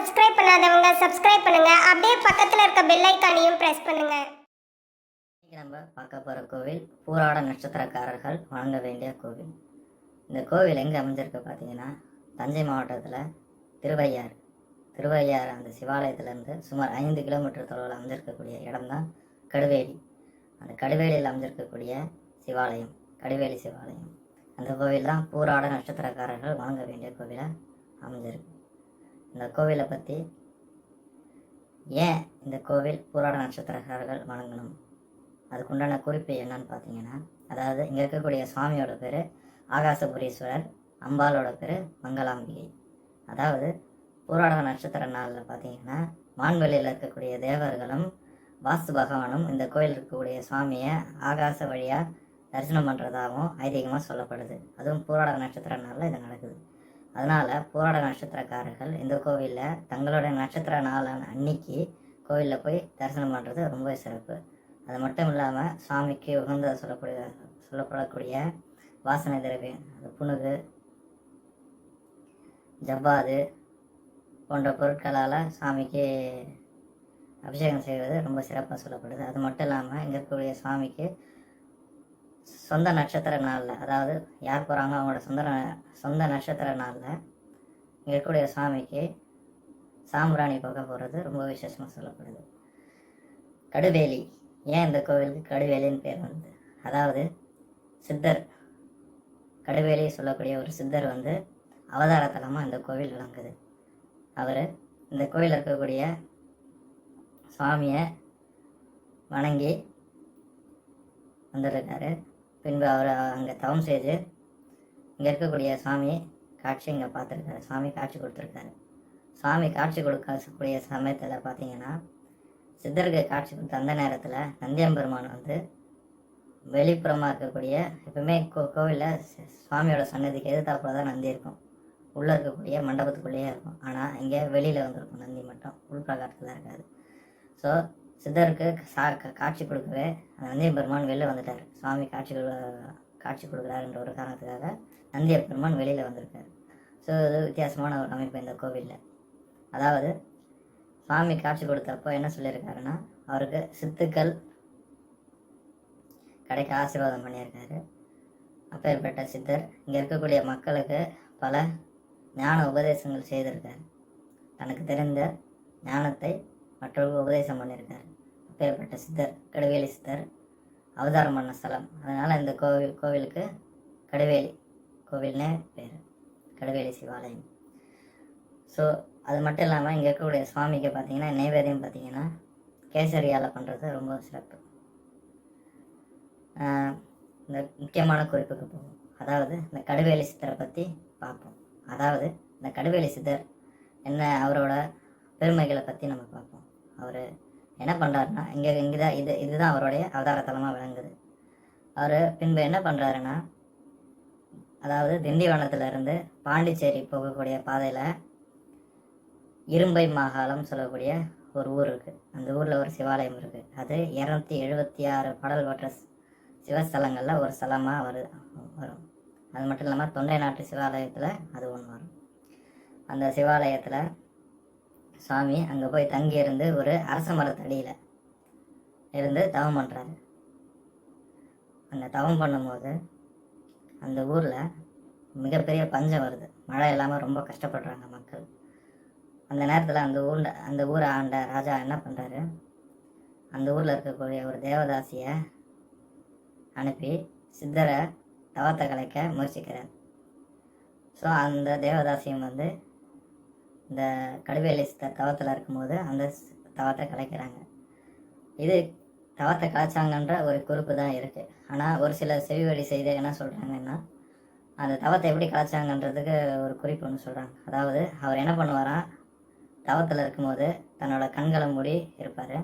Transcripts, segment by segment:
Subscribe பண்ணாதவங்க subscribe பண்ணுங்க. அப்படியே பக்கத்தில் இருக்க பெல் ஐக்கானையும் பிரஸ் பண்ணுங்க. இன்னைக்கு நம்ம பார்க்க போகிற கோவில் பூராட நட்சத்திரக்காரர்கள் வணங்க வேண்டிய கோவில். இந்த கோவில் எங்கே அமைஞ்சிருக்கு பார்த்தீங்கன்னா தஞ்சை மாவட்டத்தில் திருவையாறு. திருவையாறு அந்த சிவாலயத்திலேருந்து சுமார் ஐந்து கிலோமீட்டர் தொலைவில் அமைஞ்சிருக்கக்கூடிய இடம்தான் கடுவேலி. அந்த கடுவேலியில் அமைஞ்சிருக்கக்கூடிய சிவாலயம் கடுவேலி சிவாலயம். அந்த கோவில் தான் பூராட நட்சத்திரக்காரர்கள் வணங்க வேண்டிய கோவிலாக அமைஞ்சிருக்கு. இந்த கோவிலை பற்றி ஏன் இந்த கோவில் பூராட நட்சத்திரக்காரர்கள் வணங்கணும்? அதுக்குண்டான குறிப்பு என்னன்னு பார்த்தீங்கன்னா அதாவது இங்கே இருக்கக்கூடிய சுவாமியோட பேர் ஆகாசபுரீஸ்வரர் அம்பாலோட பேர் மங்களாம்பிகை. அதாவது பூராட நட்சத்திர நாளில் பார்த்தீங்கன்னா வான்வெளியில் இருக்கக்கூடிய தேவர்களும் வாஸ்து பகவானும் இந்த கோயில் இருக்கக்கூடிய சுவாமியை ஆகாச வழியாக தரிசனம் பண்ணுறதாகவும் ஐதீகமாக சொல்லப்படுது. அதுவும் பூராட நட்சத்திர நாளில் இது நடக்குது. அதனால் போராட நட்சத்திரக்காரர்கள் இந்த கோவிலில் தங்களுடைய நட்சத்திர நாளான அன்னைக்கு கோவிலில் போய் தரிசனம் பண்ணுறது ரொம்ப சிறப்பு. அது மட்டும் இல்லாமல் சுவாமிக்கு உகந்த சொல்லக்கூடிய சொல்லப்படக்கூடிய வாசனை திரவியம் அது புணுகு ஜவ்வாது போன்ற பொருட்களால் சாமிக்கு அபிஷேகம் செய்வது ரொம்ப சிறப்பாக சொல்லப்படுது. அது மட்டும் இல்லாமல் இங்கே இருக்கக்கூடிய சுவாமிக்கு சொந்த நட்சத்திர நாளில் அதாவது யார் போகிறாங்களோ அவங்களோட சொந்த சொந்த நட்சத்திர நாளில் இங்கே இருக்கக்கூடிய சுவாமிக்கு சாம்பிராணி போக போகிறது ரொம்ப விசேஷமாக சொல்லப்படுது. கடுவேலி ஏன் இந்த கோவிலுக்கு கடுவேலின்னு பேர் வந்து? அதாவது சித்தர் கடுவேலி சொல்லக்கூடிய ஒரு சித்தர் வந்து அவதாரத்தலமாக இந்த கோவில் விளங்குது. அவர் இந்த கோவில் இருக்கக்கூடிய சுவாமியை வணங்கி வந்திருக்காரு பின்பு அவர் அங்கே தவம் செய்து இங்கே இருக்கக்கூடிய சாமி காட்சி இங்கே பார்த்துருக்காரு. சாமி காட்சி கொடுத்துருக்காரு. சாமி காட்சி கொடுக்கக்கூடிய சமயத்தில் பார்த்தீங்கன்னா சித்தருக்கு காட்சி கொடுத்த அந்த நேரத்தில் நந்தியம்பெருமான் வந்து வெளிப்புறமாக இருக்கக்கூடிய எப்பவுமே கோ கோவிலில் சுவாமியோட சன்னதிக்கு எதிர்த்தாப்புல தான் நந்தி இருக்கும். உள்ளே இருக்கக்கூடிய மண்டபத்துக்குள்ளேயே இருக்கும். ஆனால் இங்கே வெளியில் வந்திருக்கும் நந்தி மட்டும். உள் பிரகாரத்தில் இருக்காது. ஸோ சித்தருக்கு சா காட்சி கொடுக்கவே நந்திய பெருமான் வெளில வந்துட்டார். சுவாமி காட்சி காட்சி கொடுக்குறாருன்ற ஒரு காரணத்துக்காக நந்திய பெருமான் வெளியில் வந்திருக்கார். ஸோ இது வித்தியாசமான ஒரு அமைப்பு இந்த கோவிலில். அதாவது சுவாமி காட்சி கொடுத்தப்போ என்ன சொல்லியிருக்காருன்னா அவருக்கு சித்துக்கள் கிடைக்க ஆசீர்வாதம் பண்ணியிருக்காரு. அப்பேற்பட்ட சித்தர் இங்கே இருக்கக்கூடிய மக்களுக்கு பல ஞான உபதேசங்கள் செய்திருக்கார். தனக்கு தெரிந்த ஞானத்தை மற்றவர்களுக்கு உபதேசம் பண்ணியிருக்கார். அப்பேற்பட்ட சித்தர் கடுவேலி சித்தர் அவதாரம் பண்ண ஸ்தலம். அதனால் இந்த கோவில் கோவிலுக்கு கடுவேலி கோவில்னே பேர். கடுவேலி சிவாலயம். ஸோ அது மட்டும் இல்லாமல் இங்கே இருக்கக்கூடிய சுவாமிக்கு பார்த்தீங்கன்னா நைவேத்தியம் பார்த்தீங்கன்னா கேசரியால் பண்ணுறது ரொம்ப சிறப்பு. இந்த முக்கியமான குறிப்புக்கு போகும் அதாவது இந்த கடுவேலி சித்தரை பற்றி பார்ப்போம். அதாவது இந்த கடுவேலி சித்தர் என்ன அவரோட பெருமைகளை பற்றி நம்ம பார்ப்போம். அவர் என்ன பண்ணுறாருன்னா இங்கே இங்கே தான் இது இதுதான் அவருடைய அவதாரத்தலமாக விளங்குது. அவர் பின்பு என்ன பண்ணுறாருன்னா அதாவது திண்டிவனத்திலிருந்து பாண்டிச்சேரி போகக்கூடிய பாதையில் இரும்பை மாகாளம் சொல்லக்கூடிய ஒரு ஊர் இருக்குது அந்த ஊரில் ஒரு சிவாலயம் இருக்குது அது இரநூத்தி எழுபத்தி ஆறு பாடல் பெற்ற சிவஸ்தலங்களில் ஒரு ஸ்தலமாக வரு வரும். அது மட்டும் இல்லாமல் தொண்டை நாட்டு சிவாலயத்தில் அது ஒன்று வரும். அந்த சிவாலயத்தில் சுவாமி அங்கே போய் தங்கி இருந்து ஒரு அரச மரத்தடியில் இருந்து தவம் பண்ணுறாரு அந்த தவம் பண்ணும்போது அந்த ஊரில் மிகப்பெரிய பஞ்சம் வருது. மழை இல்லாமல் ரொம்ப கஷ்டப்படுறாங்க மக்கள். அந்த நேரத்தில் அந்த ஊரில் அந்த ஊரை ஆண்ட ராஜா என்ன பண்ணுறாரு அந்த ஊரில் இருக்கக்கூடிய ஒரு தேவதாசியை அனுப்பி சித்தரை தவத்தை கலைக்க முயற்சிக்கிறார். ஸோ அந்த தேவதாசியம் வந்து இந்த கடுவேலை தவத்தில் இருக்கும்போது அந்த தவத்தை கலைக்கிறாங்க. இது தவத்தை கலைச்சாங்கன்ற ஒரு குறிப்பு தான் இருக்குது ஆனால் ஒரு சில செவிவழி செய்து என்ன சொல்கிறாங்கன்னா அந்த தவத்தை எப்படி கலைச்சாங்கன்றதுக்கு ஒரு குறிப்பு ஒன்று சொல்கிறாங்க அதாவது அவர் என்ன பண்ணுவாராம் தவத்தில் இருக்கும்போது தன்னோட கண்களை மூடி இருப்பார்.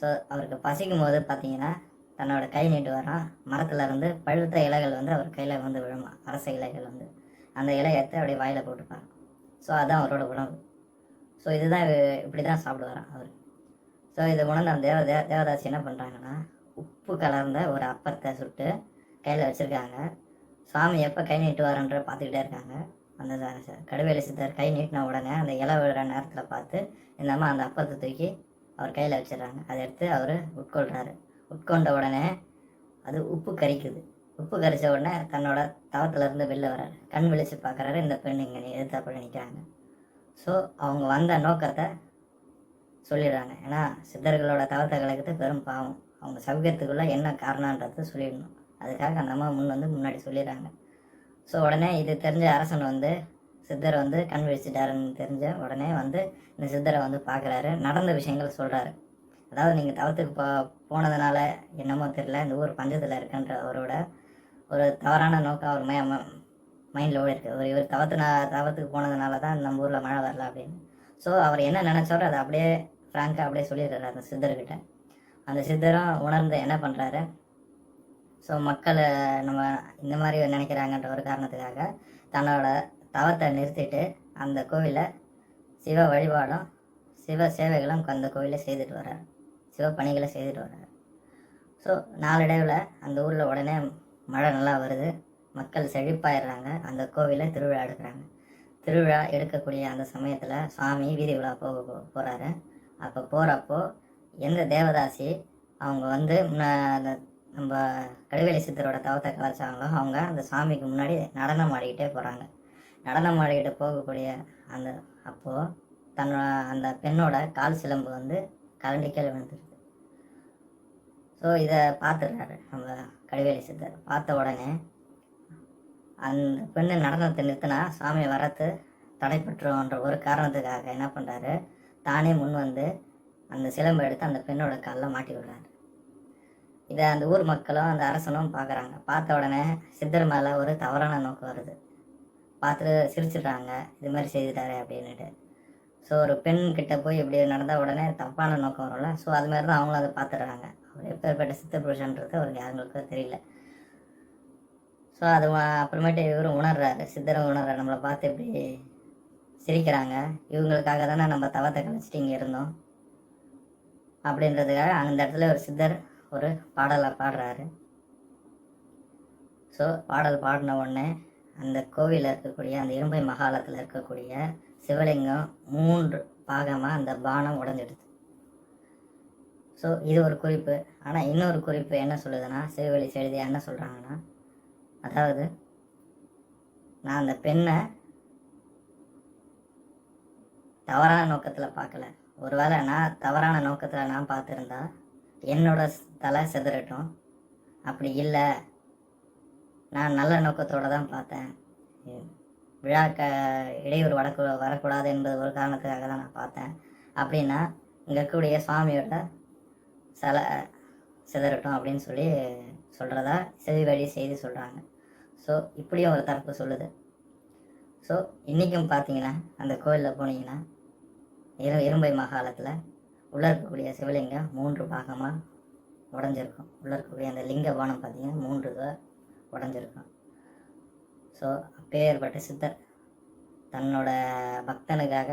ஸோ அவருக்கு பசிக்கும் போது பார்த்தீங்கன்னா தன்னோட கை நீட்டுவாராம் மரத்தில் இருந்து பழுத்த இலைகள் வந்து அவர் கையில் வந்து விழுமா அரச இலைகள் வந்து. அந்த இலையை எடுத்து அப்படியே வாயில் போட்டுப்பாங்க ஸோ அதுதான் அவரோட உணவு. ஸோ இதுதான் இப்படி தான் சாப்பிடுவாராம் அவர். ஸோ இதை உணர்ந்த அந்த தேவ தே தேவதாசி என்ன பண்ணுறாங்கன்னா உப்பு கலர்ந்த ஒரு அப்பத்தை சுட்டு கையில் வச்சுருக்காங்க. சுவாமி எப்போ கை நீட்டுவாருன்ற பார்த்துக்கிட்டே இருக்காங்க. அந்த கடுவேலி சித்தர் கை நீட்டின உடனே அந்த இலை விழுற நேரத்தில் பார்த்து இந்த அம்மா அந்த அப்பத்தை தூக்கி அவர் கையில் வச்சிடுறாங்க. அதை எடுத்து அவர் உட்கொள்கிறாரு உட்கொண்ட உடனே அது உப்பு கரிக்குது. உப்பு கரிச்ச உடனே தன்னோட தவத்திலேருந்து வெளில வர்றாரு. கண் விழிச்சு பார்க்குறாரு இந்த பெண் இங்கே எதிர்த்தாப்புல நிற்கிறாங்க ஸோ அவங்க வந்த நோக்கத்தை சொல்லிடுறாங்க. ஏன்னா சித்தர்களோட தவத்தை கலக்கிறது பெரும் பாவம். அவங்க சௌகரியத்துக்குள்ளே என்ன காரணன்றது சொல்லிடணும். அதுக்காக அந்த அம்மா முன் வந்து முன்னாடி சொல்லிடுறாங்க. ஸோ உடனே இது தெரிஞ்ச அரசன் வந்து சித்தரை வந்து கண் விழிச்சிட்டாருன்னு தெரிஞ்ச உடனே வந்து இந்த சித்தரை வந்து பார்க்குறாரு நடந்த விஷயங்கள் சொல்கிறாரு அதாவது நீங்கள் தவத்துக்கு போ போனதுனால என்னமோ தெரில இந்த ஊர் பஞ்சத்தில் இருக்குன்ற அவரோட ஒரு தவறான நோக்கம் அவர் மை மைண்டில் ஓடி இருக்குது ஒரு இவர் தவத்துனா தவத்துக்கு போனதுனால தான் நம்ம ஊரில் மழை வரல அப்படின்னு. ஸோ அவர் என்ன நினச்சாரோ அதை அப்படியே ஃப்ராங்காக அப்படியே சொல்லிடுறாரு அந்த சித்தர்கிட்ட. அந்த சித்தரும் உணர்ந்து என்ன பண்ணுறாரு ஸோ மக்களை நம்ம இந்த மாதிரி நினைக்கிறாங்கன்ற ஒரு காரணத்துக்காக தன்னோட தவத்தை நிறுத்திட்டு அந்த கோவிலில் சிவ வழிபாடும் சிவ சேவைகளும் அந்த கோவிலில் செய்துட்டு வர்றார். சிவ பணிகளை செய்துட்டு வர்றார். ஸோ நாளடைவில் அந்த ஊரில் உடனே மழை நல்லா வருது. மக்கள் செழிப்பாயிடுறாங்க. அந்த கோவிலில் திருவிழா எடுக்கிறாங்க. திருவிழா எடுக்கக்கூடிய அந்த சமயத்தில் சுவாமி வீதி விழா போக போகிறாரு அப்போ போகிறப்போ எந்த தேவதாசி அவங்க வந்து முன்ன- அந்த நம்ம கடுவேலி சித்தரோட தவத்தை கலாச்சாரங்களோ அவங்க அந்த சாமிக்கு முன்னாடி நடனம் ஆடிக்கிட்டே போகிறாங்க நடனம் ஆடிக்கிட்டு போகக்கூடிய அந்த அப்போது தன்னோட அந்த பெண்ணோட கால் சிலம்பு வந்து கரண்டி விழுந்துருச்சு. ஸோ இதை பார்த்துடுறாரு நம்ம கடிவேலி சித்தர். பார்த்த உடனே அந்த பெண்ணு நடனத்தை நிறுத்தினா சாமி வரத்து தடைப்பட்டுருன்ற ஒரு காரணத்துக்காக என்ன பண்ணுறாரு தானே முன் வந்து அந்த சிலம்பை எடுத்து அந்த பெண்ணோட காலில் மாட்டி விடுறாரு. இதை அந்த ஊர் மக்களும் அந்த அரசனும் பார்க்குறாங்க பார்த்த உடனே சித்தர் மேலே ஒரு தவறான நோக்கம் வருது. பார்த்துட்டு சிரிச்சிடுறாங்க. இது மாதிரி செய்துட்டாரு அப்படின்னுட்டு. ஸோ ஒரு பெண் கிட்ட போய் இப்படி நடந்தால் உடனே தப்பான நோக்கம் வரும்ல. ஸோ அது மாதிரி தான் அவங்களும் அதை பார்த்துடுறாங்க எப்பேற்பட்ட சித்த புருஷன்றது அவருக்கு யாருங்களுக்கும் தெரியல. ஸோ அது அப்புறமேட்டு இவரும் உணர்றாரு. சித்தரும் உணர்றாரு. நம்மளை பார்த்து எப்படி சிரிக்கிறாங்க. இவங்களுக்காக தானே நம்ம தவத்தை கழிச்சிட்டு இங்கே இருந்தோம். அப்படின்றதுக்காக அந்த இடத்துல ஒரு சித்தர் ஒரு பாடலை பாடுறாரு. ஸோ பாடல் பாடின உடனே அந்த கோவிலில் இருக்கக்கூடிய அந்த இரும்பை மகாலத்தில் இருக்கக்கூடிய சிவலிங்கம் மூன்று பாகமாக அந்த பானம் உடஞ்சிடுது. ஸோ இது ஒரு குறிப்பு. ஆனால் இன்னொரு குறிப்பு என்ன சொல்லுதுன்னா சிவவெளி செழுதி என்ன சொல்கிறாங்கன்னா அதாவது நான் அந்த பெண்ணை தவறான நோக்கத்தில் பார்க்கல. ஒருவேளை நான் தவறான நோக்கத்தில் நான் பார்த்துருந்தா என்னோட தலை செதறட்டும். அப்படி இல்லை. நான் நல்ல நோக்கத்தோடு தான் பார்த்தேன். விழாக்க இடையூறு வரக்கூ வரக்கூடாது என்பது ஒரு காரணத்துக்காக தான் நான் பார்த்தேன். அப்படின்னா இங்கே இருக்கக்கூடிய சுவாமியோட சில சிதறட்டும் அப்படின்னு சொல்லி சொல்கிறதா செவி வழி செய்தி சொல்கிறாங்க ஸோ இப்படியும் ஒரு தரப்பு சொல்லுது. ஸோ இன்றைக்கும் பார்த்தீங்கன்னா அந்த கோயிலில் போனீங்கன்னா இரு இரும்பை மகாலத்தில் உள்ளே இருக்கக்கூடிய சிவலிங்கம் மூன்று பாகமாக உடஞ்சிருக்கும். உள்ளே இருக்கக்கூடிய அந்த லிங்க பானம் பார்த்தீங்கன்னா மூன்று இதாக உடஞ்சிருக்கும். ஸோ அப்பேற்பட்ட சித்தர் தன்னோட பக்தனுக்காக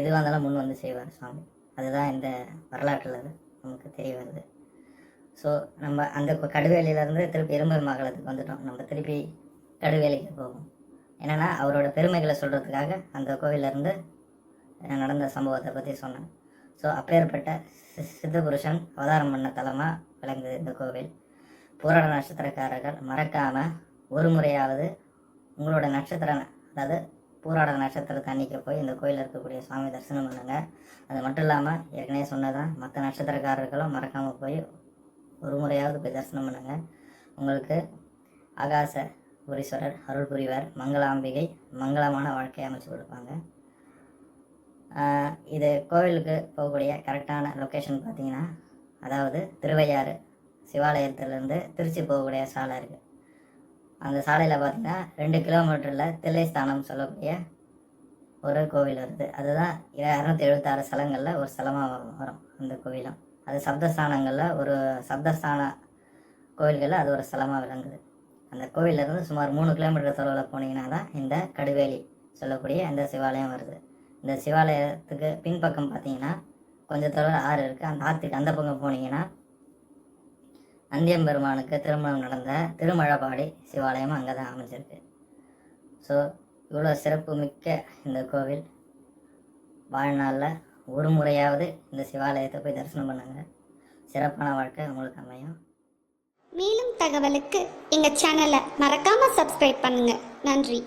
எதுவாக இருந்தாலும் முன் வந்து செய்வார் சுவாமி. அதுதான் இந்த வரலாற்றில் நமக்கு தெரிய வருது. ஸோ நம்ம அந்த கடுவேலியிலேருந்து திருப்பி இரும்பல் மகளத்துக்கு வந்துட்டோம். நம்ம திருப்பி கடுவேலிக்கு போவோம். என்னென்னா அவரோட பெருமைகளை சொல்கிறதுக்காக அந்த கோவிலேருந்து நடந்த சம்பவத்தை பற்றி சொன்னேன். ஸோ அப்பேற்பட்ட சி- சித்த புருஷன் அவதாரம் பண்ண தலமாக விளங்குது இந்த கோவில். பூரண நட்சத்திரக்காரர்கள் மறக்காமல் ஒரு முறையாவது உங்களோட நட்சத்திர அதாவது பூராட நட்சத்திரத்தை அன்றைக்கி போய் இந்த கோயிலில் இருக்கக்கூடிய சுவாமி தரிசனம் பண்ணுங்க. அது மட்டும் இல்லாமல் ஏற்கனவே சொன்னதான் மற்ற நட்சத்திரக்காரர்களும் மறக்காமல் போய் ஒரு முறையாவது போய் தரிசனம் பண்ணுங்க. உங்களுக்கு ஆகாச புரீஸ்வரர் அருள் புரிவர் மங்களாம்பிகை மங்களமான வாழ்க்கையை அமைச்சு கொடுப்பாங்க. இது கோவிலுக்கு போகக்கூடிய கரெக்டான லொக்கேஷன் பார்த்தீங்கன்னா அதாவது திருவையாறு சிவாலயத்திலேருந்து திருச்சி போகக்கூடிய சாலை இருக்குது அந்த சாலையில் பார்த்தீங்கன்னா ரெண்டு கிலோமீட்டரில் தில்லைஸ்தானம் சொல்லக்கூடிய ஒரு கோவில் வருது. அதுதான் இரநூத்தி எழுபத்தாறு ஸ்தலங்களில் ஒரு ஸ்தலமாக வரும் அந்த கோவிலும். அது சப்தஸ்தானங்களில் ஒரு சப்தஸ்தான கோவில்களில் அது ஒரு ஸ்தலமாக விளங்குது. அந்த கோவிலேருந்து சுமார் மூணு கிலோமீட்டர் தொலைவில் போனீங்கன்னா தான் இந்த கடுவேலி சொல்லக்கூடிய இந்த சிவாலயம் வருது. இந்த சிவாலயத்துக்கு பின்பக்கம் பார்த்தீங்கன்னா கொஞ்சம் தொலைவில் ஆறு இருக்குது அந்த ஆற்றுக்கு அந்த பக்கம் போனீங்கன்னா நந்தியம்பெருமானுக்கு திருமணம் நடந்த திருமழபாடி சிவாலயம் அங்கே தான் அமைஞ்சிருக்கு. ஸோ இவ்வளோ சிறப்பு மிக்க இந்த கோவில். வாழ்நாளில் ஒரு முறையாவது இந்த சிவாலயத்தை போய் தரிசனம் பண்ணுங்க. சிறப்பான வாழ்க்கை உங்களுக்கு அமையும். மேலும் தகவலுக்கு எங்கள் சேனலை மறக்காமல் சப்ஸ்கிரைப் பண்ணுங்கள் நன்றி.